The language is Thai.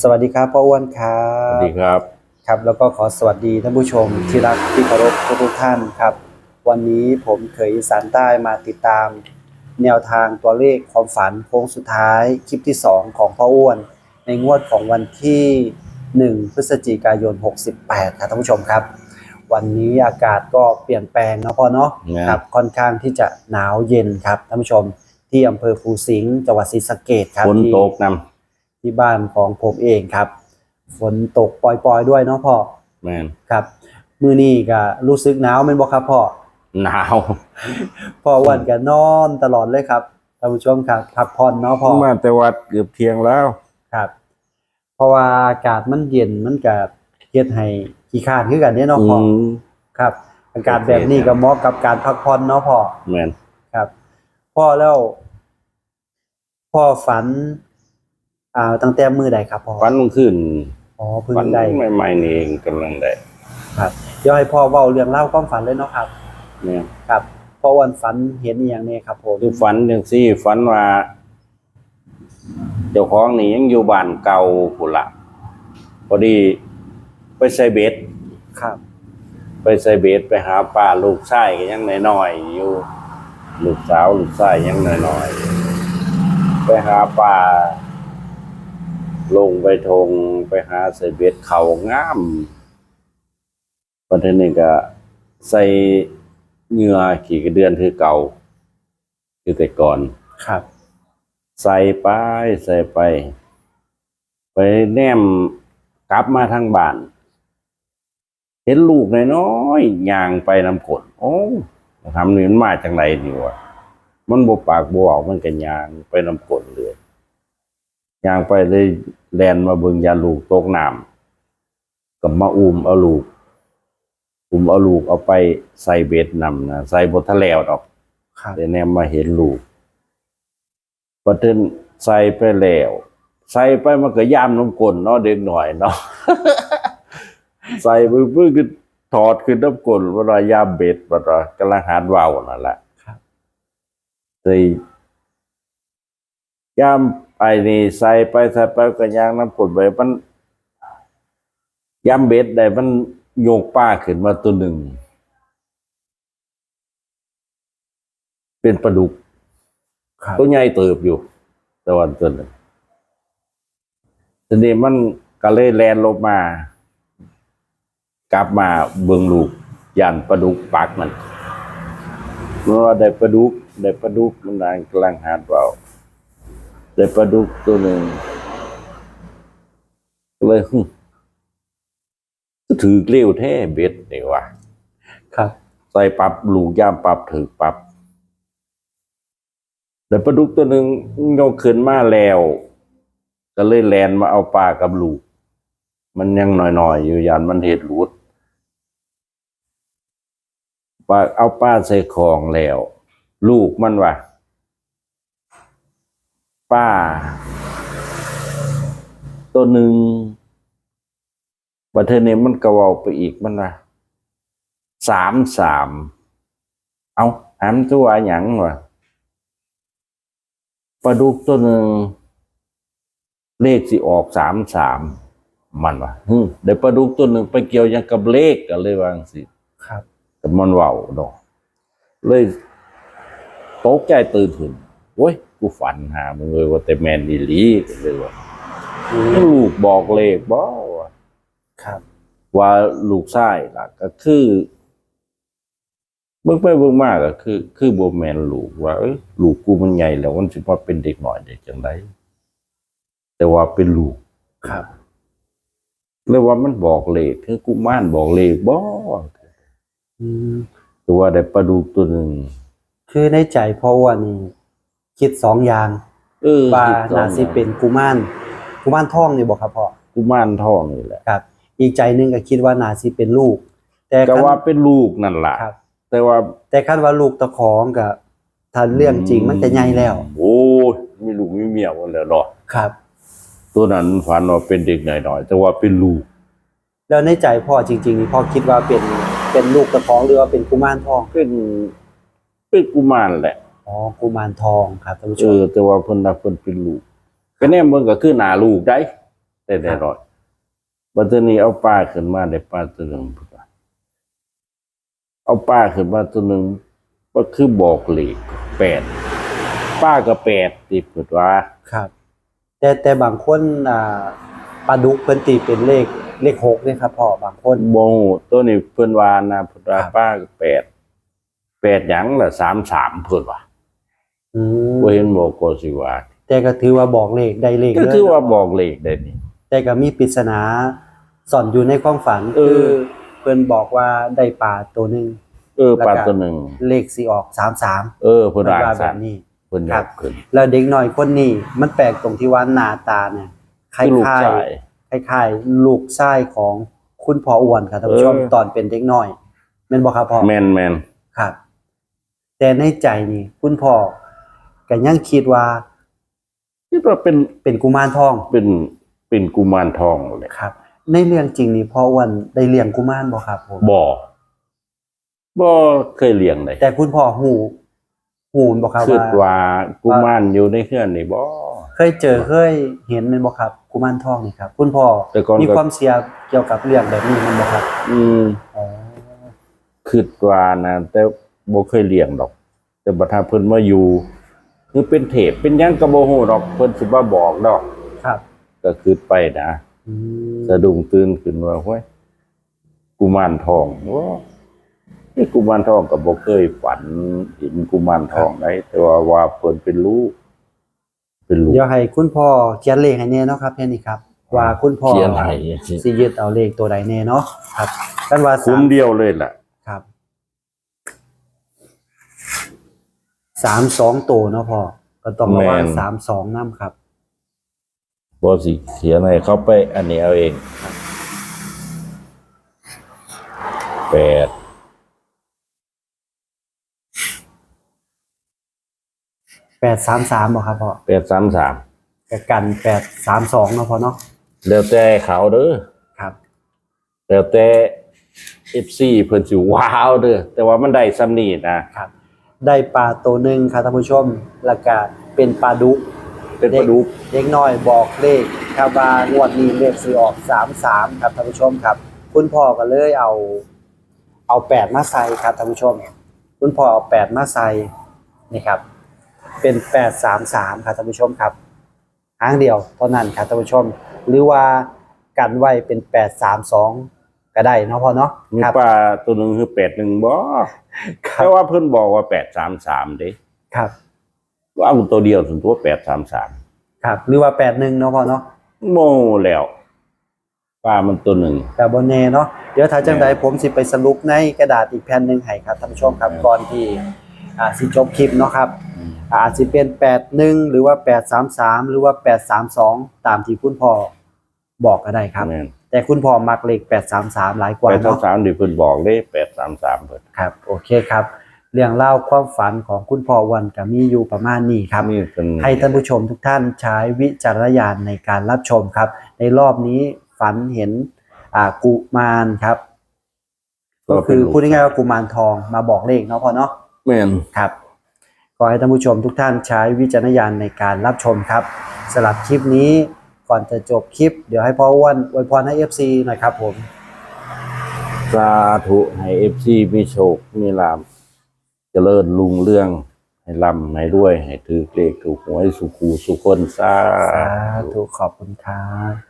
สวัสดีครับพ่ออ้วนครัสวับสดีครับครับ แล้วก็ขอสวัสดีท่านผู้ชมที่รักที่เคารพทุกๆท่านครับ วันนี้ผมเคยอีสานใต้มาติดตาม แนวทางตัวเลขความฝันโค้งสุดท้ายคลิปที่ 2 ของพ่ออ้วน ในงวดของวันที่ 1 พฤศจิกายน 68 ครับท่านผู้ชมครับ วันนี้อากาศก็เปลี่ยนแปลงเนาะพ่อเนาะนะครับค่อนข้างที่จะหนาวเย็นครับท่านผู้ชมที่อำเภอภูสิงห์จังหวัดศรีสะเกษครับฝนที่ตกน ที่บ้านของผมเองครับ ฝนตกปล่อยๆด้วยเนาะพ่อำแม่นครับ มือนี้ก็รู้สึกหนาวแม่นบ่ครับพ่อหนาว พ่ออ้วันก็นอนตลอดเลยครับท่านผู้ชมครับพักผ่อนเนาะพ่อมาแต่วัดเกือบเที่ยงแล้ว ครับ เพราะว่าอากาศมันเย็นมันก็เฮ็ดให้ขี้ข้านคือกันเด้เนาะอืพ่อม ครับ อากาศแบบนี้ก็เหมาะกับการพักผ่อนเนาะพ่อ แม่นครับพ่อแล้ว พ่อฝัน อ่าตั้งแต่มือใดครับพ่อฟันมันขึ้นอ๋อเพิ่งฟันได้ใหม่ๆนี่เองกำลังได้ครับเดี๋ยวให้พ่อเว้าเรื่องเล่าวความฝันเลยเนาะครับเนี่ยครับพ่อวันฝันเห็นอหย่างนี้ครับผมคือฝันจังซี่ฝันว่า เจ้าของนี่ยังอยู่บ้านเก่าพุ่นละพอดีไปใส่เบ็ดครับ ไปใส่เบ็ดไปหาป้าลูกชายก็ยังน้อยๆอยู่ลูกสาวลูกชายยังน้อยๆไปหาป้า ลงไปทงไปหาใส่เบ็ดเขางามประเทศนี้ก็ใส่เหงื่อขี่กระเดือนคือเก่า คือแต่ก่อนครับ ใส่ไปใส่ไป ไปแนมกลับมาทางบ้าน เห็นลูกน้อยๆย่างไปน้ำกดโอ้ทำนี่มันมาจากไหนนี่วะมันบวปากบวออกมันกันยางไปน้ำกดเลย ย่างไปเลยแลนมาเบิ่งยาลูกตกน้ำกับมาอุ้มเอาลูกอุ้มเอาลูกเอาไปใส่เบ็ดนำนะใส่บททะแล้วดอกครับแต่แนมมาเห็นลูกประเด็นใส่ไปแล้วใส่ไปมันก็ย่ามน้ำกลนเนาะเด็กหน่อยเนาะใส่ไปเพื่อคือถอดขึ้นน้ำกลนเวลาย่ามเบ็ดเวลากำลังหาดว่าวนั่นแหละครับใส่ ย่ามไปนี่ใส่ไปใส่ไปก็ย่างน้ำกลนไปมันย่ามเบ็ดได้มันโยกป้าขึ้นมาตัวหนึ่ง เป็นปลาดุกครับตัวใหญ่เติบอยู่แต่วันตัวหนึ่งทีนี้มันก็เลยแลนลงมา กลับมาเบืองลูกยันปลาดุกปักมันเมื่อว่าได้ปลาดุกได้ปลาดุกมันนางกำลังหาดเบา ได้ปลาดุกตัวหนึ่งก็เลยหึก็ถือเกลี้ยวแท้เบ็ดนี่วะครับ ใส่ปรับลูกย่ามปรับถือปรับแต่ปลาดุกตัวหนึ่งยกขึ้นมาแล้ว ก็เลยแลนมาเอาปลากับลูก มันยังหน่อยๆ อยู่ยานมันเหตุหลุดปลาเอาปลาใส่ของแล้ว ลูกมันว่า ป้าตัวหนึ่งประเทศนี้มันกระเวาไปอีกมันว่าสามสาม เอาถามตัวหยังวะปลาดุกตัวหนึ่งเลขสิออกสามสามมันวะฮึเดี๋ยวปลาดุกตัวหนึ่งไปเกี่ยวหยังกับเลขกันเลยวาจั่งสิครับกับมันเว้าดอกเลยตกใจตื่นขึ้นโอ้ย กูฝันหามึงเลยว่าแต่แมนดีหลีกันเลยว่าอืมลูกบอกเลขบ่วะครับ ว่าลูกชายล่ะ ก็คือเบิ่งไปเบิ่งมาก็คือ คือบ่แม่นลูกว่าเอ้ยลูกกูมันใหญ่แล้วมันสิมาเป็นเด็กน้อยได้จังไดแต่ว่าเป็นลูกครับเลยว่ามันบอกเลขคือกูม่านบอกเลขบ่อืมแต่ว่าได้ปลาดุกตัวหนึงคือในใจพ่ออ้วันนี่ คิดสองอย่างเออว่าคิดต่อน่าสิเป็นกุมารกุมารทองนี่บอกครับพ่อกูม่านทองนี่แหละครับ อีกใจหนึงก็คิดว่าน่าสิเป็นลูก แต่ก็คันว่าเป็นลูกนั่นล่ะครับแต่ว่าแต่คันว่าลูกตะของกับถ้าเรื่องจริงมันจะใหญ่แล้ว โอ้ยมีลูกมีเมียหมดแล้วเนาะครับ ตัวนั้นฝันว่าเป็นเด็กหน่อยๆแต่ว่าเป็นลูก แล้วในใจพ่อจริงๆนี่พ่อคิดว่าเป็นเป็นลูกตะของหรือว่าเป็นกุมารทองเป็นเป็นกุมารแหละ อ๋อกุมารทองครับท่านผู้ชเอมอแต่ว่าเพิ่นน่ะเพิ่นเป็นลูกก็แน่เบิ่งก็คือหน้าลูกได้ได้ได้ร้อยบัดนี้เอาป้าขึ้นมาได้ป้าตัวหนึ่งพุ่นว่ะเอาป้าขึ้นมาตัวหนึ่งก็คือบอกเลขแปดป้าก็แปดติพุดว่าครับ แต่แต่บางคนอ่าปลาดุกเพิ่นตีเป็นเลขเลขหกเนี่ยครับพ่อบางคนโมตัวนี้เพิ่นว่านะพุดว่าครับ ป้าก็แปดแปดหยังละสามสามเพิ่นว่าอืม บ่เห็นบอกก็สิว่าแต่ก็ถือว่าบอกเลขได้เลขก็เลยคือว่าบอกเลขได้นี่แต่ก็มีปริศนาซ่อนอยู่ในความฝันเออคือเพิ่นบอกว่าได้ปลาตัวหนึงเออแล้วปลาก็ตัวหนึ่งเลขสิออก33เออเพิ่นเพิ่นว่าว่าแบสั่นบนี้เพิ่นครัยบกขึ้นแล้วเด็กน้อยคนนี้มันแปลกตรงที่ว่าหน้าตาเนี่ยคล้คือลูกายชายๆคล้ายๆลูกชายของคุณพ่ออ้วนครับท่านผู้ชมเออตอนเป็นเด็กน้อยแม่นบ่ครับพ่อแม่นแม่นครับ แต่ในใจนี่คุณพ่อ ก็ยังคิดว่าคิดว่าเป็นเป็นกุมารทอง เป็นเป็นกุมารทองเลยครับ ในเรื่องจริงนี่พ่ออ้วนได้เลี้ยงกุมารบ่ครับผมบ่บ่เคยเลี้ยงเลยแต่คุณพ่อหูหูบ่ครับคิดว่าว่ากุมารอยู่ในเฮือนนี่บ่เคยเจอเคยเห็นแมันบ่ครับกุมารทองนี่ครับ คุณพ่อแต่ก่อนมีก็ความเชื่อเกี่ยวกับเรื่องแบบนี้แมันบ่ครับ อืมอ๋อคิดว่านะแต่บ่เคยเลี้ยงดอก แต่บัดถ้าเพิ่นมาอยู่ คือเป็นเทพเป็นหยังก็บ่ฮู้ดอกเพิ่นสิมาบอกดอก ครับ ก็คิดไปนะอืมสะดุ้งตื่นขึ้นว่าห้วยกุมารทองว้าไอ้กุมารทองก็บ่เคยฝันเห็นกุมารทองได้แต่ว่าว่าเพิ่นเป็นลูกเป็นลูก เดี๋ยวให้คุณพ่อเขียนเลขให้แน่เนาะครับแค่นี้ครับ ว่าคุณพ่อเขียนให้ สิยึดเอาเลขตัวใดแน่เนาะครับกันว่าคุ้สามมเดียวเลยล่ะ ครับ สามสองตัวเนาะพ่อก็ต้องระวังแม่น สามสองน้ำครับบ่สิเขียนให้เขาไป อันนี้เอาเองแปดแปดสามสามบ่ครับพ่อแปดสามสามกับกันแปดสามสองเนาะพ่อเนาะแล้วแต่เขาเด้อครับ แล้วแต่ FC เพิ่นสิว้าวเด้อแต่ว่ามันได้ซ้ำนี้นะครับ ได้ปลาตัวหนึ่งครับท่านผู้ชมแล้วก็เป็นปลาดุกเป็นปลาดุกเด็กน้อยบอกเลขครับว่างวดนี้เลขซื้อออกสามสามครับท่านผู้ชมครับ คุณพ่อก็เลยเอา เอาแปดมาใส่ครับท่านผู้ชม คุณพ่อเอาแปดมาใส่นี่ครับ เป็นแปดสามสามครับท่านผู้ชมครับหางเดียวเท่านั้นครับท่านผู้ชม หรือว่ากันไว้เป็นแปดสามสอง ก็ได้เนาะพ่อเนาะมีครับ ปลาตัวหนึงคือ81บ่ครัแต่บว่าเพิ่นบอกว่า833เด้ครับว่าเอาตัวเดียวส่วนตัว833ครับหรือว่าแปดหนึ่งเนาะพ่อเนาะโมแล้วปลามันตัวหนึ่ง แต่บนเน่เนาะเดี๋ยวถ้าจังใดผมสิไปสรุปในกระดาษอีกแผ่นหนึ่งให้ครับท่านผู้ชมครับครับก่อนที่อ่าสิจบคลิปเนาะครับอาจสิเป็น81หรือว่า833หรือว่า832ตามที่คุณพ่อบอกก็ได้ครับ แม่น แต่คุณพ่อมักเลข833หลายกว่าแปดสามเนาะสามที่เพิ่นบอกเด้แปดสามสามเพิ่นครับ โอเคครับ เรื่องเล่าวความฝันของคุณพ่อวันก็มีอยู่ประมาณนี้ครับ นี่เพิ่นให้ท่านผู้ชมทุกท่านใช้วิจารณญาณในการรับชมครับ ในรอบนี้ฝันเห็นอ่ากุมารครับ ก็คือพูดง่ายๆว่ากุมารทองมาบอกเลขเนาะพ่อเนาะ แม่น ครับขอให้ท่านผู้ชมทุกท่านใช้วิจารณญาณในการรับชมครับสำหรับคลิปนี้ ก่อนจะจบคลิป เดี๋ยวให้พ่ออ้วนอวยพรให้ FC หน่อยครับผม สาธุให้ FC มีโชค มีลาภเจริญรุ่งเรื่อง ให้ร่ำให้รวย ให้ถือเลขถูกหวยสุขูสุคนสาสาธุธุขอบคุณครับ